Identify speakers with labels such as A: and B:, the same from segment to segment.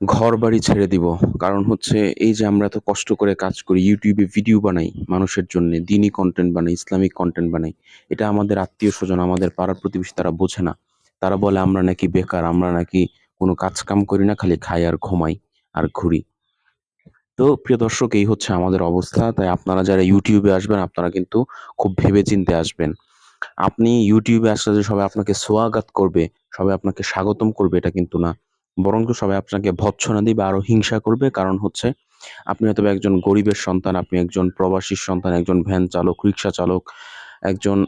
A: ঘর বাড়ি ছেড়ে দিব। কারণ হচ্ছে এই যে আমরা এত কষ্ট করে কাজ করি ইউটিউবে ভিডিও বানাই মানুষের জন্য, দিনই কন্টেন্ট বানাই, ইসলামিক কন্টেন্ট বানাই, এটা আমাদের আত্মীয় স্বজন, আমাদের পাড়ার প্রতিবেশী তারা বোঝে না। তারা বলে, আমরা নাকি বেকার, আমরা নাকি কোনো কাজ কাম করি না, খালি খাই আর ঘুমাই আর ঘুরি। তো প্রিয় দর্শক, এই হচ্ছে আমাদের অবস্থা। তাই আপনারা যারা ইউটিউবে আসবেন, আপনারা কিন্তু খুব ভেবে চিন্তে আসবেন। আপনি ইউটিউবে আসলে যে সবাই আপনাকে সোয়াগাত করবে, সবাই আপনাকে স্বাগতম করবে, এটা কিন্তু না। বরঞ্চ সবাই আপনাকে ভৎসনা দিবে, আরও হিংসা করবে। কারণ হচ্ছে, আপনি হয়তো একজন গরিবের সন্তান, আপনি একজন প্রবাসীর সন্তান, একজন ভ্যান চালক, রিক্সা চালক, একজন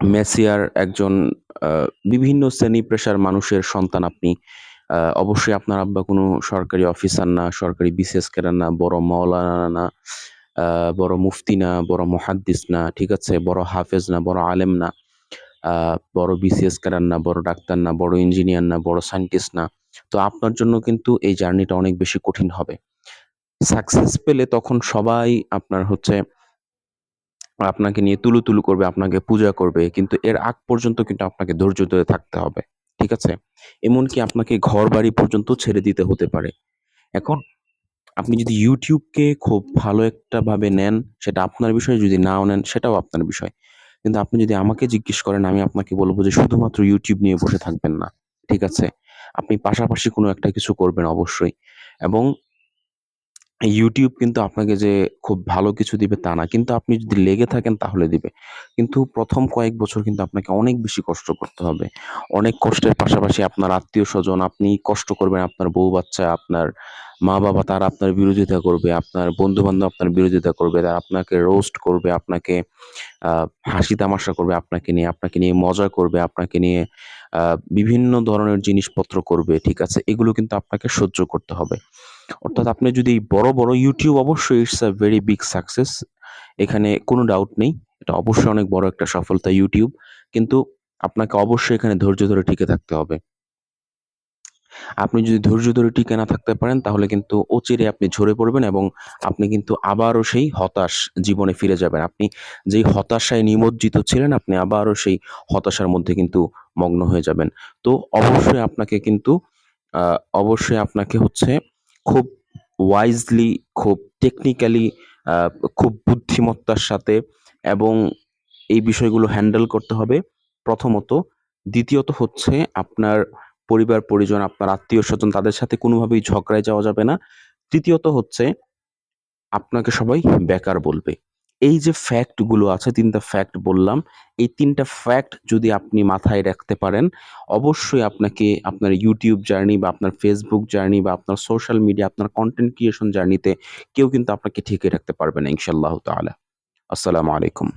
A: মেসিয়ার, একজন বিভিন্ন শ্রেণি পেশার মানুষের সন্তান আপনি অবশ্যই আপনার আব্বা কোনো সরকারি অফিসার না, সরকারি বিসিএস ক্যাডার না, বড় মাওলানা না বড় মুফতি না, বড় মুহাদ্দিস না, ঠিক আছে, বড় হাফেজ না, বড় আলেম না বড় বিসিএস ক্যাডার না, বড় ডাক্তার না, বড় ইঞ্জিনিয়ার না, বড় সায়েন্টিস্ট না তো আপনার জন্য কিন্তু এই জার্নিটা অনেক বেশি কঠিন হবে। সাকসেস পেলে তখন সবাই আপনার হচ্ছে আপনাকে নিয়ে তুলু তুলু করবে, আপনাকে পূজা করবে, কিন্তু এর আগ পর্যন্ত কিন্তু আপনাকে ধৈর্য ধরে থাকতে হবে, ঠিক আছে? এমনকি আপনাকে ঘর বাড়ি পর্যন্ত ছেড়ে দিতে হতে পারে। এখন আপনি যদি ইউটিউবকে খুব ভালো একটা ভাবে নেন, সেটা আপনার বিষয়, যদি নাও নেন, সেটাও আপনার বিষয়। কিন্তু আপনি যদি আমাকে জিজ্ঞেস করেন, আমি আপনাকে বলব যে শুধুমাত্র ইউটিউব নিয়ে বসে থাকবেন না, ঠিক আছে? আপনি পাশাপাশি কোনো একটা কিছু করবেন অবশ্যই। এবং ইউটিউব কিন্তু আপনাকে যে খুব ভালো কিছু দিবে তা না। কিন্তু আপনি যদি লেগে থাকেন তাহলে দিবে। কিন্তু প্রথম কয়েক বছর কিন্তু আপনাকে অনেক বেশি কষ্ট করতে হবে। অনেক কষ্টের পাশাপাশি আপনার আত্মীয় স্বজন, আপনি কষ্ট করবেন আপনার বউ বাচ্চা, আপনার মা বাবা তারা আপনার বিরোধিতা করবে, আপনার বন্ধু বান্ধব আপনার বিরোধিতা করবে, তারা আপনাকে রোস্ট করবে, আপনাকে হাসি তামাশা করবে আপনাকে নিয়ে আপনাকে নিয়ে মজা করবে, আপনাকে নিয়ে বিভিন্ন ধরনের জিনিসপত্র করবে, ঠিক আছে? এগুলো কিন্তু আপনাকে সহ্য করতে হবে। অর্থাৎ আপনি যদি বড় বড় ইউটিউব অবশ্যই it's a very big success এখানে কোনো ডাউট নেই। এটা অবশ্যই অনেক বড় একটা সফলতা ইউটিউব কিন্তু আপনাকে অবশ্যই এখানে ধৈর্য ধরে টিকে থাকতে হবে। আপনি যদি ধৈর্য ধরে টিকে না থাকতে পারেন, তাহলে কিন্তু অচিরে আপনি ঝরে পড়বেন এবং আপনি কিন্তু আবারও সেই হতাশ জীবনে ফিরে যাবেন। আপনি যেই হতাশায় নিমজ্জিত ছিলেন, আপনি আবারও সেই হতাশার মধ্যে কিন্তু মগ্ন হয়ে যাবেন। তো অবশ্যই আপনাকে কিন্তু অবশ্যই আপনাকে হচ্ছে খুব ওয়াইজলি খুব টেকনিক্যালি খুব বুদ্ধিমত্তার সাথে এবং এই বিষয়গুলো হ্যান্ডেল করতে হবে। প্রথমত, দ্বিতীয়ত হচ্ছে আপনার পরিবার, পরিজন, আপনার আত্মীয় স্বজন তাদের সাথে কোনোভাবেই ঝগড়ায় যাওয়া যাবে না। তৃতীয়ত হচ্ছে, আপনাকে সবাই বেকার বলবে। এই যে ফ্যাক্টগুলো আছে, তিনটা ফ্যাক্ট বললাম, এই তিনটা ফ্যাক্ট যদি আপনি মাথায় রাখতে পারেন, অবশ্যই আপনাকে আপনার ইউটিউব জার্নি বা আপনার ফেসবুক জার্নি বা আপনার সোশ্যাল মিডিয়া আপনার কন্টেন্ট ক্রিয়েশন জার্নিতে কেউ কিন্তু আপনাকে ঠিকই রাখতে পারবে না ইনশাল্লাহ তাআলা। আসসালামু আলাইকুম।